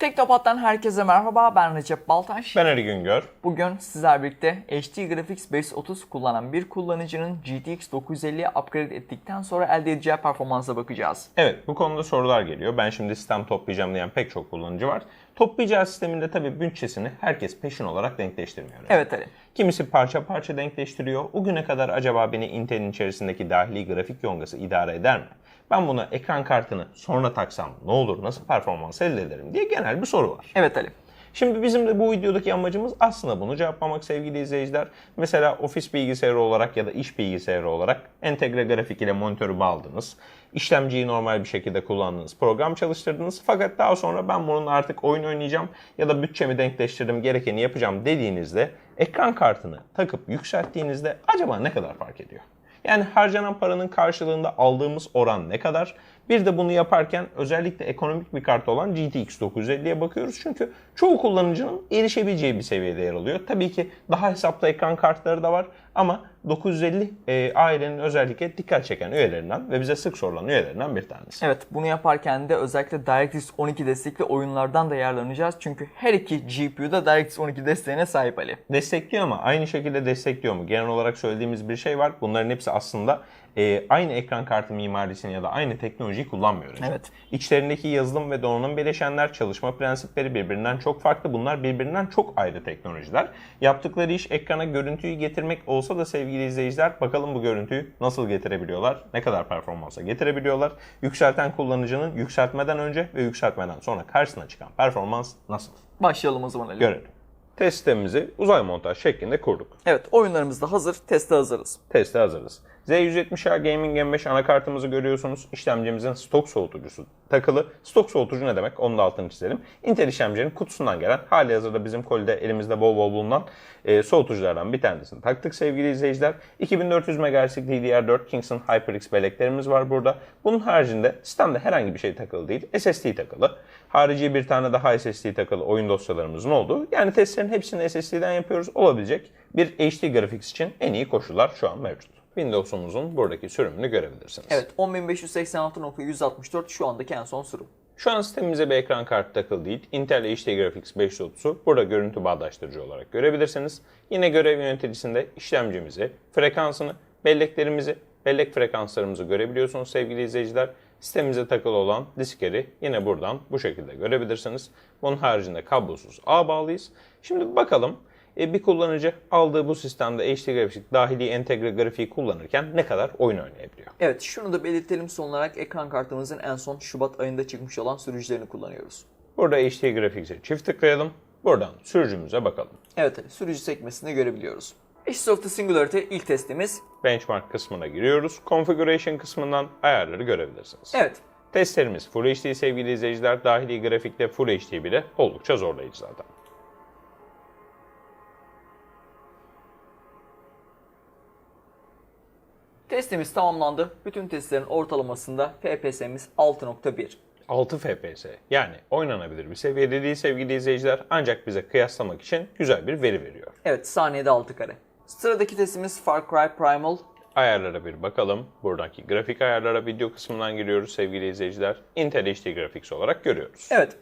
Teknopat'tan herkese merhaba. Ben Recep Baltaş. Ben Ali Güngör. Bugün sizler birlikte HD Graphics 530 kullanan bir kullanıcının GTX 950'ye upgrade ettikten sonra elde edeceği performansa bakacağız. Evet bu konuda sorular geliyor. Ben şimdi sistem toplayacağım diyen pek çok kullanıcı var. Toplayacağı sisteminde tabii bütçesini herkes peşin olarak denkleştirmiyor. Evet Ali. Kimisi parça parça denkleştiriyor. O güne kadar acaba beni Intel'in içerisindeki dahili grafik yongası idare eder mi? Ben buna ekran kartını sonra taksam ne olur, nasıl performans elde ederim diye genel bir soru var. Evet Ali. Şimdi bizim de bu videodaki amacımız aslında bunu cevaplamak sevgili izleyiciler. Mesela ofis bilgisayarı olarak ya da iş bilgisayarı olarak entegre grafik ile monitörü bağladınız. İşlemciyi normal bir şekilde kullandınız. Program çalıştırdınız. Fakat daha sonra ben bunun artık oyun oynayacağım ya da bütçemi denkleştirdim gerekeni yapacağım dediğinizde ekran kartını takıp yükselttiğinizde acaba ne kadar fark ediyor? Yani harcanan paranın karşılığında aldığımız oran ne kadar? Bir de bunu yaparken özellikle ekonomik bir kart olan GTX 950'ye bakıyoruz. Çünkü çoğu kullanıcının erişebileceği bir seviyede yer alıyor. Tabii ki daha hesaplı ekran kartları da var ama 950 e, ailenin özellikle dikkat çeken üyelerinden ve bize sık sorulan üyelerinden bir tanesi. Evet bunu yaparken de özellikle DirectX 12 destekli oyunlardan da yararlanacağız. Çünkü her iki GPU da DirectX 12 desteğine sahip Ali. Destekliyor ama aynı şekilde destekliyor mu? Genel olarak söylediğimiz bir şey var. Bunların hepsi aslında e, aynı ekran kartı mimarisini ya da aynı teknolojiyi kullanmıyor. Evet. İçlerindeki yazılım ve donanım bileşenler, çalışma prensipleri birbirinden çok farklı. Bunlar birbirinden çok ayrı teknolojiler. Yaptıkları iş ekrana görüntüyü getirmek olsa da sevgili izleyiciler bakalım bu görüntüyü nasıl getirebiliyorlar, ne kadar performansa getirebiliyorlar. Yükselten kullanıcının yükseltmeden önce ve yükseltmeden sonra karşısına çıkan performans nasıl? Başlayalım o zaman Ali. Görelim. Test sistemimizi uzay montaj şeklinde kurduk. Evet oyunlarımız da hazır. Teste hazırız. Teste hazırız. Z170A Gaming M5 anakartımızı görüyorsunuz. İşlemcimizin stok soğutucusu takılı. Stok soğutucu ne demek? Onu da altını çizelim. Intel işlemcinin kutusundan gelen hali hazırda bizim kolide elimizde bol bol bulunan e, soğutuculardan bir tanesini taktık sevgili izleyiciler. 2400 MHz'lik DDR4 Kingston HyperX belleklerimiz var burada. Bunun haricinde sistemde herhangi bir şey takılı değil. SSD takılı. Harici bir tane daha SSD takılı oyun dosyalarımızın olduğu. Yani testlerin hepsini SSD'den yapıyoruz. Olabilecek bir HD Graphics için en iyi koşullar şu an mevcut. Windows'umuzun buradaki sürümünü görebilirsiniz. Evet 10586.164 şu andaki en son sürüm. Şu an sistemimize bir ekran kartı takılı değil. Intel HD Graphics 530'u burada görüntü bağdaştırıcı olarak görebilirsiniz. Yine görev yöneticisinde işlemcimizi, frekansını, belleklerimizi, bellek frekanslarımızı görebiliyorsunuz sevgili izleyiciler. Sistemimize takılı olan diskeri yine buradan bu şekilde görebilirsiniz. Bunun haricinde kablosuz ağ bağlıyız. Şimdi bakalım e, bir kullanıcı aldığı bu sistemde HD Graphics dahili entegre grafiği kullanırken ne kadar oyun oynayabiliyor? Evet şunu da belirtelim son olarak ekran kartımızın en son Şubat ayında çıkmış olan sürücülerini kullanıyoruz. Burada HD Graphics'e çift tıklayalım. Buradan sürücümüze bakalım. Evet sürücü sekmesini görebiliyoruz. The Singularity ilk testimiz. Benchmark kısmına giriyoruz. Configuration kısmından ayarları görebilirsiniz. Evet Testlerimiz Full HD sevgili izleyiciler. Dahili grafikte Full HD bile oldukça zorlayıcı zaten. Testimiz tamamlandı. Bütün testlerin ortalamasında FPS'miz 6.1. 6 FPS yani oynanabilir bir seviyede değil sevgili izleyiciler ancak bize kıyaslamak için güzel bir veri veriyor. Evet saniyede 6 kare. Sıradaki testimiz Far Cry Primal. Ayarlara bir bakalım. Buradaki grafik ayarlara video kısmından giriyoruz sevgili izleyiciler. Intel HD Graphics olarak görüyoruz. Evet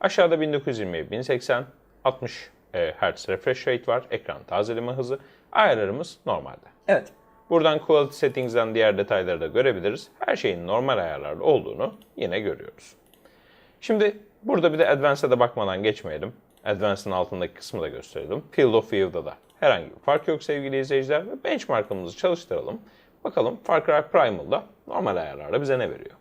Aşağıda 1920 1080 60 e, Hz refresh rate var. Ekran tazeleme hızı. Ayarlarımız normalde. evet. Buradan Quality Settings'den diğer detayları da görebiliriz. Her şeyin normal ayarlarda olduğunu yine görüyoruz. Şimdi burada bir de Advanced'e de bakmadan geçmeyelim. Advanced'ın altındaki kısmı da gösterelim. Field of View'da da herhangi bir fark yok sevgili izleyiciler. Ve benchmark'ımızı çalıştıralım. Bakalım Far Cry Primal'da normal ayarlarda bize ne veriyor?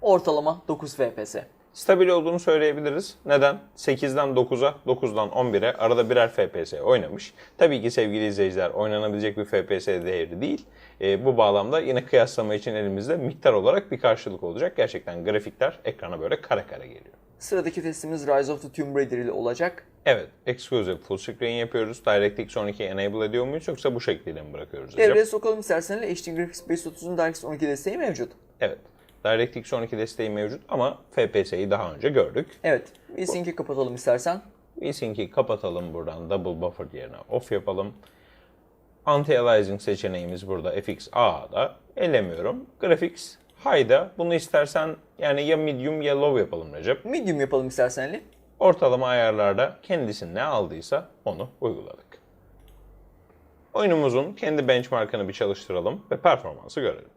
Ortalama 9 FPS. Stabil olduğunu söyleyebiliriz. Neden? 8'den 9'a, 9'dan 11'e arada birer FPS oynamış. Tabii ki sevgili izleyiciler oynanabilecek bir FPS değeri değil. E, bu bağlamda yine kıyaslama için elimizde miktar olarak bir karşılık olacak. Gerçekten grafikler ekrana böyle kare kare geliyor. Sıradaki testimiz Rise of the Tomb Raider ile olacak. Evet, exclusive full screen yapıyoruz. DirectX 12'yi enable ediyor muyuz yoksa bu şekliyle mi bırakıyoruz? Devreye sokalım istersen HD Graphics 530'un DirectX 12 desteği mevcut. Evet. DirectX 12 desteği mevcut ama FPS'yi daha önce gördük. Evet. VSync'i kapatalım istersen. VSync'i kapatalım buradan. Double buffer yerine off yapalım. Anti-aliasing seçeneğimiz burada FX A'da. Elemiyorum. Graphics High'da. Bunu istersen yani ya medium ya low yapalım Recep. Medium yapalım istersen Ali. Ortalama ayarlarda kendisi ne aldıysa onu uyguladık. Oyunumuzun kendi benchmarkını bir çalıştıralım ve performansı görelim.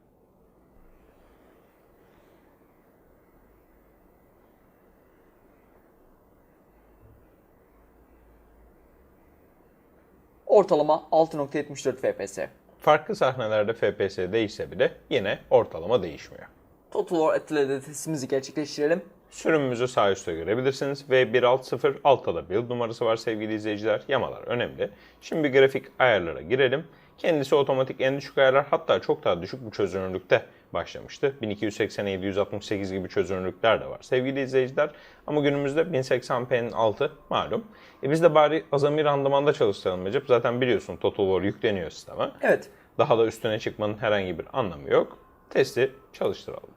Ortalama 6.74 FPS. Farklı sahnelerde FPS değişse bile yine ortalama değişmiyor. Total War Atelier'de testimizi gerçekleştirelim. Sürümümüzü sağ üstte görebilirsiniz. V160 altta da build numarası var sevgili izleyiciler. Yamalar önemli. Şimdi bir grafik ayarlara girelim. Kendisi otomatik en düşük ayarlar hatta çok daha düşük bu çözünürlükte başlamıştı. 1280 768 gibi çözünürlükler de var sevgili izleyiciler. Ama günümüzde 1080p'nin altı malum. E biz de bari azami randımanda çalıştıralım Recep. Zaten biliyorsun Total War yükleniyor sisteme. Evet. Daha da üstüne çıkmanın herhangi bir anlamı yok. Testi çalıştıralım.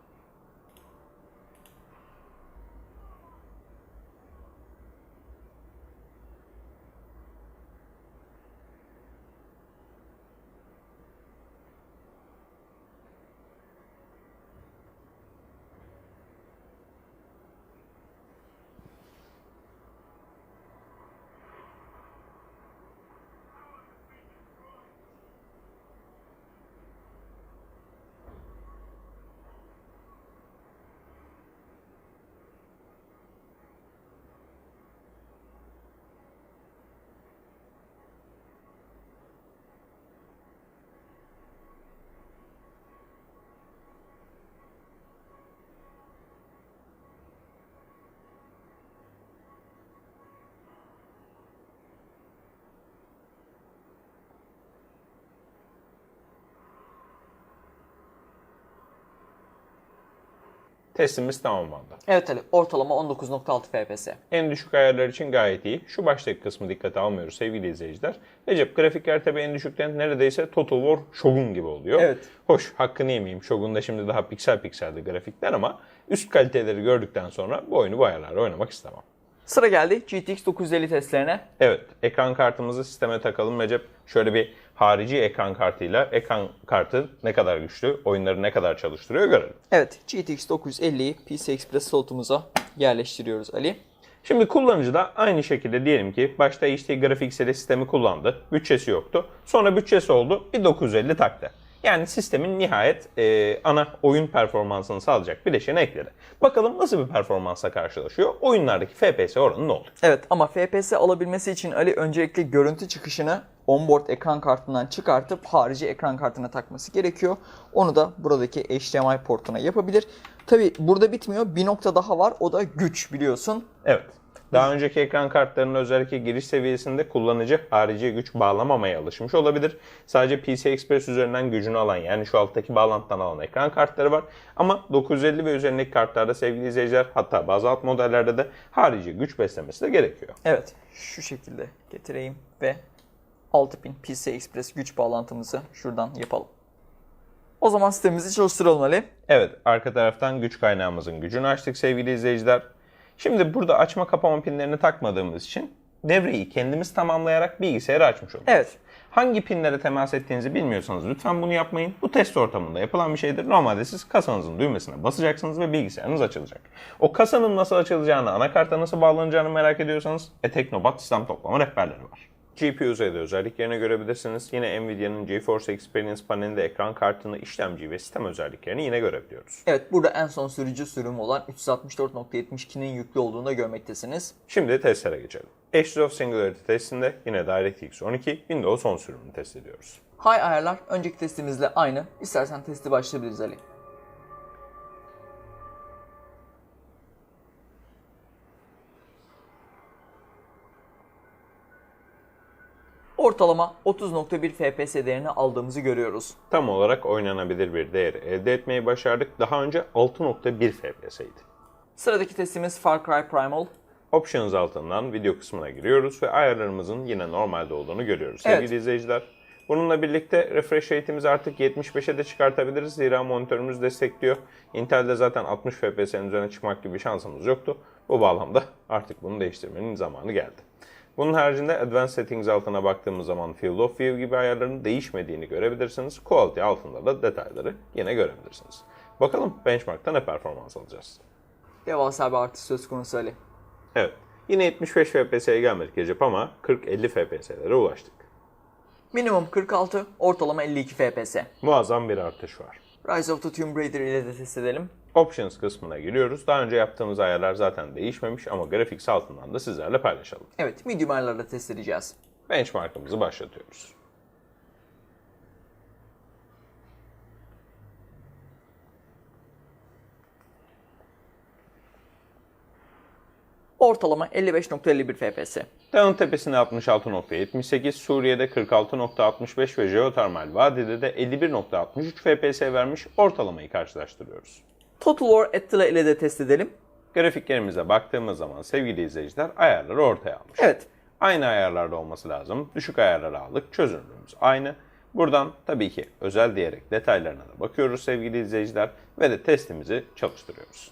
Testimiz tamamlandı. Evet Ali. Ortalama 19.6 FPS. En düşük ayarlar için gayet iyi. Şu baştaki kısmı dikkate almıyoruz sevgili izleyiciler. Recep grafikler tabi en düşükten neredeyse Total War Shogun gibi oluyor. Evet. Hoş hakkını yemeyeyim. Shogun'da şimdi daha piksel pikseldi grafikler ama üst kaliteleri gördükten sonra bu oyunu bu ayarlarla oynamak istemem. Sıra geldi GTX 950 testlerine. Evet, ekran kartımızı sisteme takalım Recep. Şöyle bir harici ekran kartıyla ekran kartı ne kadar güçlü, oyunları ne kadar çalıştırıyor görelim. Evet. GTX 950'yi PC Express slotumuza yerleştiriyoruz Ali. Şimdi kullanıcı da aynı şekilde diyelim ki başta HD Graphics ile sistemi kullandı. Bütçesi yoktu. Sonra bütçesi oldu. Bir 950 taktı. Yani sistemin nihayet e, ana oyun performansını sağlayacak bileşeni ekledi. Bakalım nasıl bir performansla karşılaşıyor? Oyunlardaki FPS oranı ne oldu? Evet ama FPS alabilmesi için Ali öncelikle görüntü çıkışını onboard ekran kartından çıkartıp harici ekran kartına takması gerekiyor. Onu da buradaki HDMI portuna yapabilir. Tabi burada bitmiyor. Bir nokta daha var. O da güç biliyorsun. Evet. Daha önceki ekran kartlarının özellikle giriş seviyesinde kullanıcı harici güç bağlamamaya alışmış olabilir. Sadece PCI Express üzerinden gücünü alan yani şu alttaki bağlantıdan alan ekran kartları var. Ama 950 ve üzerindeki kartlarda sevgili izleyiciler hatta bazı alt modellerde de harici güç beslemesi de gerekiyor. Evet. Şu şekilde getireyim ve 6000 PCI Express güç bağlantımızı şuradan yapalım. O zaman sistemimizi çalıştıralım Ali. Evet, arka taraftan güç kaynağımızın gücünü açtık sevgili izleyiciler. Şimdi burada açma kapama pinlerini takmadığımız için devreyi kendimiz tamamlayarak bilgisayarı açmış oluyoruz. Evet. Hangi pinlere temas ettiğinizi bilmiyorsanız lütfen bunu yapmayın. Bu test ortamında yapılan bir şeydir. Normalde siz kasanızın düğmesine basacaksınız ve bilgisayarınız açılacak. O kasanın nasıl açılacağını, anakarta nasıl bağlanacağını merak ediyorsanız e, Teknobat sistem toplama rehberleri var. GPU'da da özelliklerini görebilirsiniz. Yine Nvidia'nın GeForce Experience panelinde ekran kartını, işlemci ve sistem özelliklerini yine görebiliyoruz. Evet burada en son sürücü sürümü olan 364.72'nin yüklü olduğunu da görmektesiniz. Şimdi testlere geçelim. Ashes of Singularity testinde yine DirectX 12 Windows 10 sürümünü test ediyoruz. High ayarlar önceki testimizle aynı. İstersen testi başlayabiliriz Ali. Ortalama 30.1 FPS değerini aldığımızı görüyoruz. Tam olarak oynanabilir bir değeri elde etmeyi başardık. Daha önce 6.1 FPS'ydi. Sıradaki testimiz Far Cry Primal. Options altından video kısmına giriyoruz ve ayarlarımızın yine normalde olduğunu görüyoruz Evet. sevgili izleyiciler. Bununla birlikte refresh rate'imizi artık 75'e de çıkartabiliriz. Zira monitörümüz destekliyor. Intel'de zaten 60 FPS'nin üzerine çıkmak gibi şansımız yoktu. Bu bağlamda artık bunu değiştirmenin zamanı geldi. Bunun haricinde Advanced Settings altına baktığımız zaman Field of View gibi ayarların değişmediğini görebilirsiniz. Quality altında da detayları yine görebilirsiniz. Bakalım benchmarkta ne performans alacağız. Devasa bir artış söz konusu Ali. Evet, yine 75 FPS'ye gelmedik Recep ama 40-50 FPS'lere ulaştık. Minimum 46, ortalama 52 FPS. Muazzam bir artış var. Rise of the Tomb Raider ile de test edelim. Options kısmına giriyoruz. Daha önce yaptığımız ayarlar zaten değişmemiş ama graphics altından da sizlerle paylaşalım. Evet, medium ayarlarda test edeceğiz. Benchmark'ımızı başlatıyoruz. Ortalama 55.51 FPS. Dağın tepesinde 66.78, Suriye'de 46.65 ve jeotermal vadide de 51.63 FPS vermiş ortalamayı karşılaştırıyoruz. Total War Attila ile de test edelim. Grafiklerimize baktığımız zaman sevgili izleyiciler ayarları ortaya almış. Evet, Aynı ayarlarda olması lazım. Düşük ayarları aldık. Çözünürlüğümüz aynı. Buradan tabii ki özel diyerek detaylarına da bakıyoruz sevgili izleyiciler ve de testimizi çalıştırıyoruz.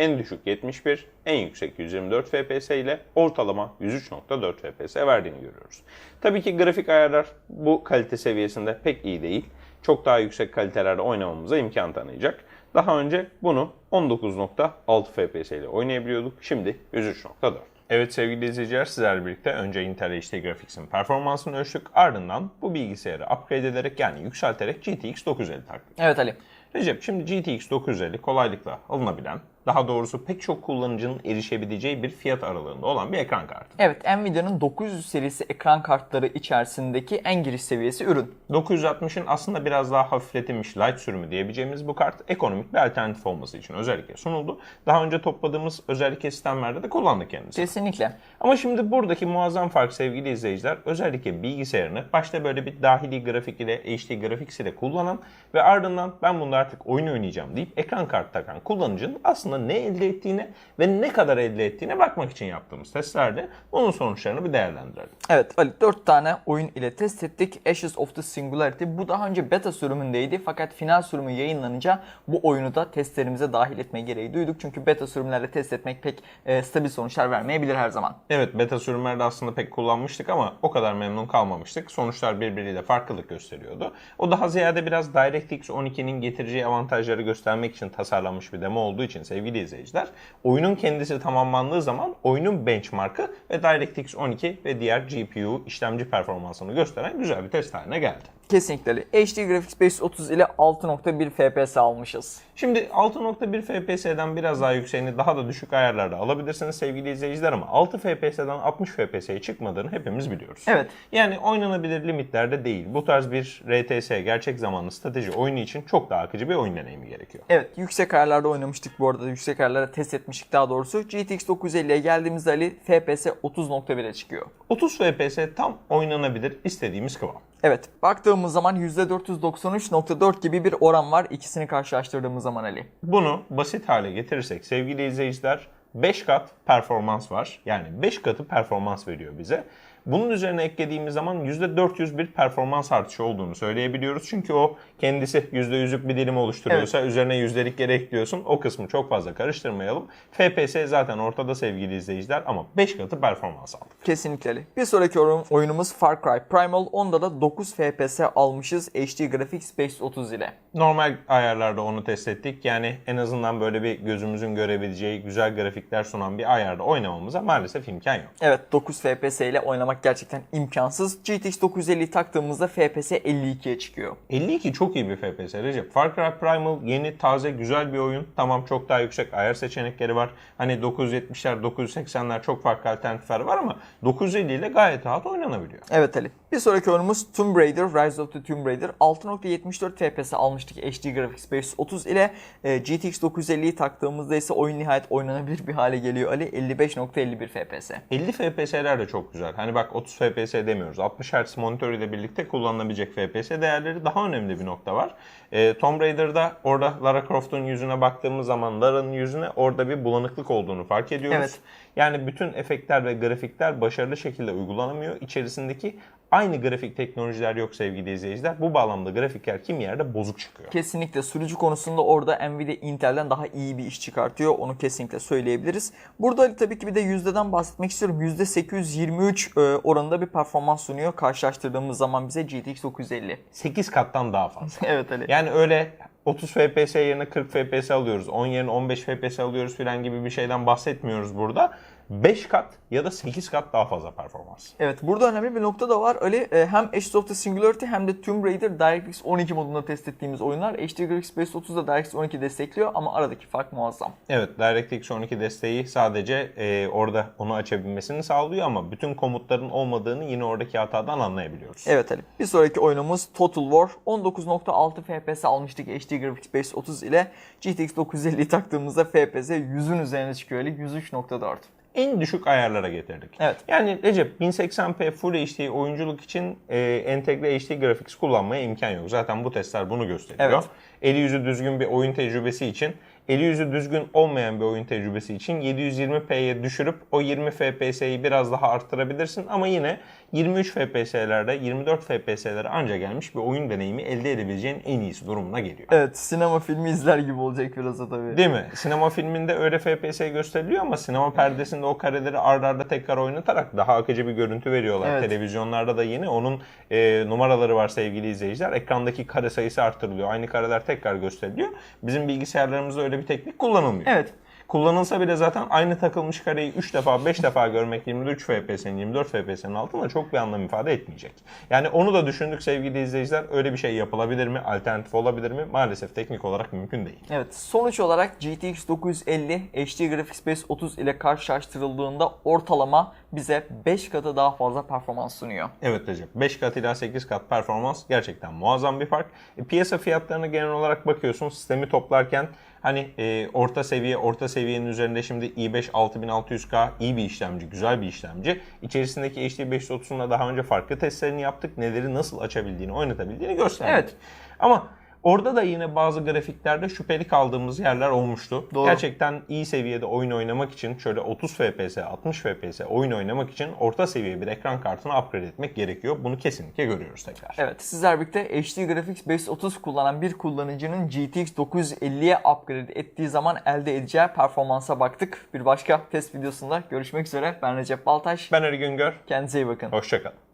En düşük 71, en yüksek 124 FPS ile ortalama 103.4 FPS verdiğini görüyoruz. Tabii ki grafik ayarlar bu kalite seviyesinde pek iyi değil. Çok daha yüksek kalitelerde oynamamıza imkan tanıyacak. Daha önce bunu 19.6 FPS ile oynayabiliyorduk. Şimdi 103.4. Evet sevgili izleyiciler sizlerle birlikte önce Intel HD Graphics'in performansını ölçtük. Ardından bu bilgisayarı upgrade ederek yani yükselterek GTX 950 taktık. evet Ali. Recep şimdi GTX 950 kolaylıkla alınabilen, daha doğrusu pek çok kullanıcının erişebileceği bir fiyat aralığında olan bir ekran kartı. Evet, Nvidia'nın 900 serisi ekran kartları içerisindeki en giriş seviyesi ürün. 960'ın aslında biraz daha hafifletilmiş light sürümü diyebileceğimiz bu kart ekonomik bir alternatif olması için özellikle sunuldu. Daha önce topladığımız özellikle sistemlerde de kullandık kendisini. Kesinlikle. Ama şimdi buradaki muazzam fark sevgili izleyiciler özellikle bilgisayarını başta böyle bir dahili grafik ile HD Graphics ile kullanan ve ardından ben bunda artık oyun oynayacağım deyip ekran kartı takan kullanıcının aslında ne elde ettiğine ve ne kadar elde ettiğine bakmak için yaptığımız testlerde bunun sonuçlarını bir değerlendirelim. Evet Ali 4 tane oyun ile test ettik. Ashes of the Singularity bu daha önce beta sürümündeydi fakat final sürümü yayınlanınca bu oyunu da testlerimize dahil etme gereği duyduk. Çünkü beta sürümlerle test etmek pek e, stabil sonuçlar vermeyebilir her zaman. Evet beta sürümlerde aslında pek kullanmıştık ama o kadar memnun kalmamıştık. Sonuçlar birbiriyle farklılık gösteriyordu. O daha ziyade biraz DirectX 12'nin getireceği avantajları göstermek için tasarlanmış bir demo olduğu için sevgili izleyiciler, oyunun kendisi tamamlandığı zaman oyunun benchmarkı ve DirectX 12 ve diğer GPU işlemci performansını gösteren güzel bir test haline geldi. Kesinlikle. HD Graphics 530 ile 6.1 FPS almışız. Şimdi 6.1 FPS'den biraz daha yükseğini daha da düşük ayarlarda alabilirsiniz sevgili izleyiciler ama 6 FPS'den 60 FPS'ye çıkmadığını hepimiz biliyoruz. Evet. Yani oynanabilir limitlerde değil. Bu tarz bir RTS gerçek zamanlı strateji oyunu için çok daha akıcı bir oyun deneyimi gerekiyor. Evet yüksek ayarlarda oynamıştık bu arada. Yüksek ayarlarda test etmiştik daha doğrusu. GTX 950'ye geldiğimizde Ali FPS 30.1'e çıkıyor. 30 FPS tam oynanabilir istediğimiz kıvam. Evet baktığımız zaman %493.4 gibi bir oran var ikisini karşılaştırdığımız zaman Ali. Bunu basit hale getirirsek sevgili izleyiciler 5 kat performans var. Yani 5 katı performans veriyor bize. Bunun üzerine eklediğimiz zaman %400 bir performans artışı olduğunu söyleyebiliyoruz. Çünkü o kendisi %100'lük bir dilim oluşturuyorsa üzerine yüzdelikleri ekliyorsun. O kısmı çok fazla karıştırmayalım. FPS zaten ortada sevgili izleyiciler ama 5 katı performans aldık. Kesinlikle. Bir sonraki oyun- oyunumuz Far Cry Primal. Onda da 9 FPS almışız HD Graphics 530 ile. Normal ayarlarda onu test ettik. Yani en azından böyle bir gözümüzün görebileceği güzel grafikler sunan bir ayarda oynamamıza maalesef imkan yok. Evet 9 FPS ile oynamak gerçekten imkansız. GTX 950'yi taktığımızda FPS 52'ye çıkıyor. 52 çok iyi bir FPS Recep. Far Cry Primal yeni, taze, güzel bir oyun. Tamam çok daha yüksek ayar seçenekleri var. Hani 970'ler, 980'ler çok farklı alternatifler var ama 950 ile gayet rahat oynanabiliyor. Evet Ali. Bir sonraki oyunumuz Tomb Raider, Rise of the Tomb Raider. 6.74 FPS almıştık HD Graphics 530 ile. E, GTX 950'yi taktığımızda ise oyun nihayet oynanabilir bir hale geliyor Ali. 55.51 FPS. 50 FPS'ler de çok güzel. Hani bak 30 FPS demiyoruz. 60 Hz monitör ile birlikte kullanılabilecek FPS değerleri daha önemli bir nokta var. Ee, Tomb Raider'da orada Lara Croft'un yüzüne baktığımız zaman Lara'nın yüzüne orada bir bulanıklık olduğunu fark ediyoruz. Evet. Yani bütün efektler ve grafikler başarılı şekilde uygulanamıyor. İçerisindeki aynı grafik teknolojiler yok sevgili izleyiciler. Bu bağlamda grafikler kim yerde bozuk çıkıyor. Kesinlikle sürücü konusunda orada Nvidia Intel'den daha iyi bir iş çıkartıyor. Onu kesinlikle söyleyebiliriz. Burada tabii ki bir de yüzdeden bahsetmek istiyorum. %823 e, oranında bir performans sunuyor. Karşılaştırdığımız zaman bize GTX 950. 8 kattan daha fazla. evet Ali. Yani öyle 30 FPS yerine 40 FPS alıyoruz. 10 yerine 15 FPS alıyoruz filan gibi bir şeyden bahsetmiyoruz burada. 5 kat ya da 8 kat daha fazla performans. Evet burada önemli bir nokta da var. Ali e, hem Ashes of the Singularity hem de Tomb Raider DirectX 12 modunda test ettiğimiz oyunlar. HD Graphics 530 da DirectX 12 destekliyor ama aradaki fark muazzam. Evet DirectX 12 desteği sadece e, orada onu açabilmesini sağlıyor ama bütün komutların olmadığını yine oradaki hatadan anlayabiliyoruz. Evet Ali. Bir sonraki oyunumuz Total War. 19.6 FPS almıştık HD Graphics 530 ile. GTX 950'yi taktığımızda FPS 100'ün üzerine çıkıyor Ali. 103.4. En düşük ayarlara getirdik. Evet. Yani Recep 1080p Full HD oyunculuk için e, entegre HD graphics kullanmaya imkan yok. Zaten bu testler bunu gösteriyor. Evet. Eli yüzü düzgün bir oyun tecrübesi için, eli yüzü düzgün olmayan bir oyun tecrübesi için 720p'ye düşürüp o 20 FPS'yi biraz daha arttırabilirsin ama yine 23 FPS'lerde 24 FPS'lere anca gelmiş bir oyun deneyimi elde edebileceğin en iyisi durumuna geliyor. Evet sinema filmi izler gibi olacak biraz da tabii. Değil mi? Sinema filminde öyle FPS gösteriliyor ama sinema perdesinde o kareleri ardarda arda tekrar oynatarak daha akıcı bir görüntü veriyorlar. Evet. Televizyonlarda da yeni onun e, numaraları var sevgili izleyiciler. Ekrandaki kare sayısı artırılıyor. Aynı kareler tekrar gösteriliyor. Bizim bilgisayarlarımızda öyle bir teknik kullanılmıyor. Evet. Kullanılsa bile zaten aynı takılmış kareyi 3 defa 5 defa görmek 23 FPS'nin 24 FPS'nin altında çok bir anlam ifade etmeyecek. Yani onu da düşündük sevgili izleyiciler. Öyle bir şey yapılabilir mi? Alternatif olabilir mi? Maalesef teknik olarak mümkün değil. Evet sonuç olarak GTX 950 HD Graphics 530 ile karşılaştırıldığında ortalama bize 5 katı daha fazla performans sunuyor. Evet Recep. 5 kat ila 8 kat performans gerçekten muazzam bir fark. E, piyasa fiyatlarına genel olarak bakıyorsun sistemi toplarken hani e, orta seviye orta seviyenin üzerinde şimdi i5 6600K iyi bir işlemci, güzel bir işlemci. İçerisindeki HD 530'un daha önce farklı testlerini yaptık. Neleri nasıl açabildiğini, oynatabildiğini gösterdik. Evet. Ama Orada da yine bazı grafiklerde şüpheli kaldığımız yerler olmuştu. Doğru. Gerçekten iyi seviyede oyun oynamak için şöyle 30 FPS, 60 FPS oyun oynamak için orta seviye bir ekran kartını upgrade etmek gerekiyor. Bunu kesinlikle görüyoruz tekrar. Evet sizler birlikte HD Graphics 530 kullanan bir kullanıcının GTX 950'ye upgrade ettiği zaman elde edeceği performansa baktık. Bir başka test videosunda görüşmek üzere. Ben Recep Baltaş. Ben Ali Güngör. Kendinize iyi bakın. Hoşçakalın.